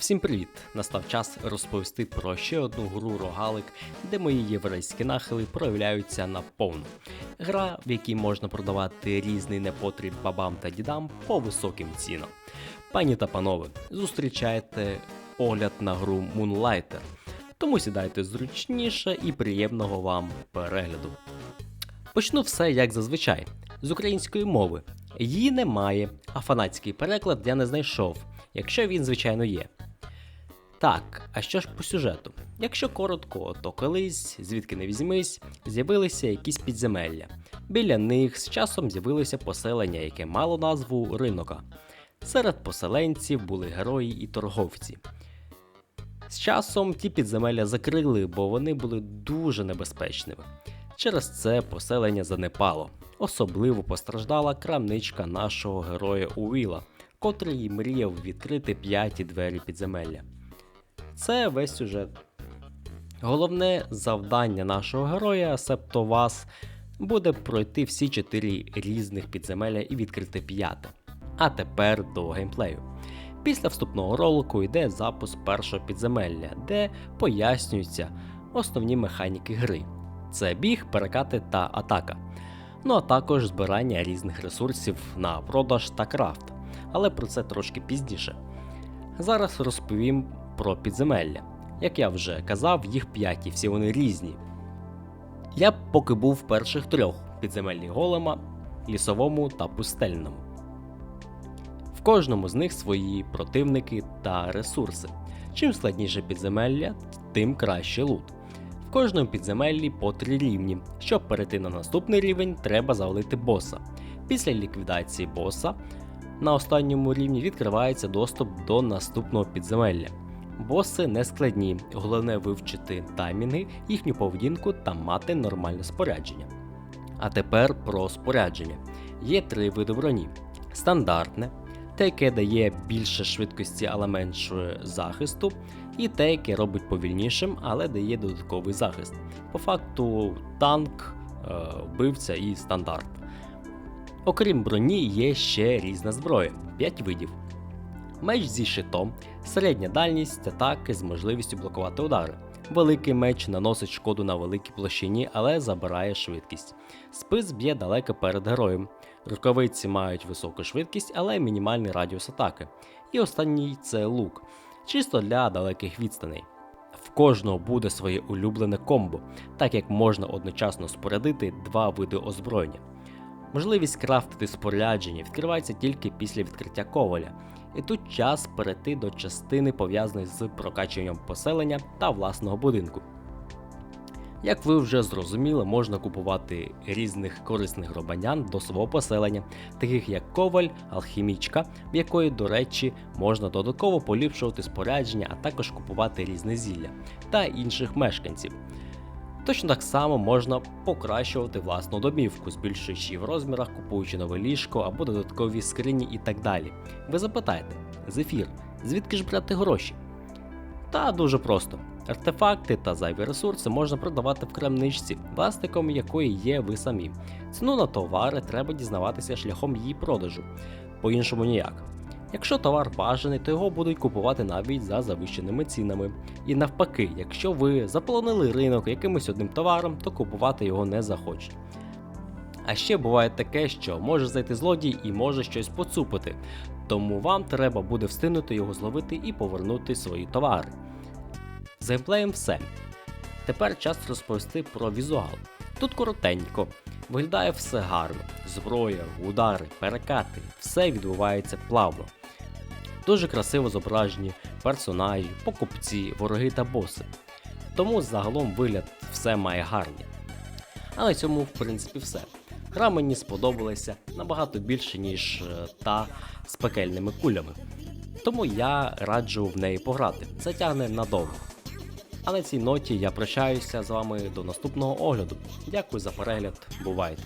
Всім привіт! Настав час розповісти про ще одну гру рогалик, де мої єврейські нахили проявляються наповну. Гра, в якій можна продавати різний непотріб бабам та дідам по високим цінам. Пані та панове, зустрічайте огляд на гру Moonlighter. Тому сідайте зручніше і приємного вам перегляду. Почну все як зазвичай з української мови. Її немає, а фанатський переклад я не знайшов, якщо він, звичайно, є. Так, а що ж по сюжету? Якщо коротко, то колись, звідки не візьмись, з'явилися якісь підземелля. Біля них з часом з'явилося поселення, яке мало назву Ринока. Серед поселенців були герої і торговці. З часом ті підземелля закрили, бо вони були дуже небезпечними. Через це поселення занепало. Особливо постраждала крамничка нашого героя Уіла, котрий мріяв відкрити п'яті двері підземелля. Це весь сюжет. Головне завдання нашого героя, себто вас, буде пройти всі чотири різних підземелля і відкрити п'яте. А тепер до геймплею. Після вступного ролику йде запуск першого підземелля, де пояснюються основні механіки гри: це біг, перекати та атака. Ну а також збирання різних ресурсів на продаж та крафт. Але про це трошки пізніше. Зараз розповім про підземелля. Як я вже казав, їх п'ять і всі вони різні. Я поки був в перших трьох підземельні голема, лісовому та пустельному. В кожному з них свої противники та ресурси. Чим складніше підземелля, тим краще лут. В кожному підземеллі по три рівні. Щоб перейти на наступний рівень, треба завалити боса. Після ліквідації боса на останньому рівні відкривається доступ до наступного підземелля. Боси не складні, головне вивчити таймінги, їхню поведінку та мати нормальне спорядження. А тепер про спорядження. Є три види броні: стандартне, те, яке дає більше швидкості, але менше захисту, і те, яке робить повільнішим, але дає додатковий захист. По факту, танк, е, вбивця і стандарт. Окрім броні, є ще різна зброя 5 видів. Меч зі щитом, середня дальність атаки з можливістю блокувати удари. Великий меч наносить шкоду на великій площині, але забирає швидкість. Спис б'є далеко перед героєм. Рукавиці мають високу швидкість, але мінімальний радіус атаки. І останній це лук, чисто для далеких відстаней. В кожного буде своє улюблене комбо, так як можна одночасно спорядити два види озброєння. Можливість крафтити спорядження відкривається тільки після відкриття коваля, і тут час перейти до частини пов'язаної з прокачуванням поселення та власного будинку. Як ви вже зрозуміли, можна купувати різних корисних гробанян до свого поселення, таких як коваль, алхімічка, в якої, до речі, можна додатково поліпшувати спорядження, а також купувати різне зілля та інших мешканців. Точно так само можна покращувати власну домівку, збільшуючи в розмірах, купуючи нове ліжко або додаткові скрині і так далі. Ви запитаєте, Зефір, звідки ж брати гроші? Та дуже просто. Артефакти та зайві ресурси можна продавати в крамничці, власником якої є ви самі. Ціну на товари треба дізнаватися шляхом її продажу, по-іншому ніяк. Якщо товар бажаний, то його будуть купувати навіть за завищеними цінами. І навпаки, якщо ви заполонили ринок якимось одним товаром, то купувати його не захочуть. А ще буває таке, що може зайти злодій і може щось поцупити, тому вам треба буде встигнути його зловити і повернути свої товари. З геймплеєм все. Тепер час розповісти про візуал. Тут коротенько, виглядає все гарно: зброя, удари, перекати, все відбувається плавно. Дуже красиво зображені персонажі, покупці, вороги та боси. Тому загалом вигляд все має гарний. А на цьому, в принципі, все. Гра мені сподобалася набагато більше, ніж е, та з пекельними кулями. Тому я раджу в неї пограти. Це тягне надовго. А на цій ноті я прощаюся з вами до наступного огляду. Дякую за перегляд, бувайте!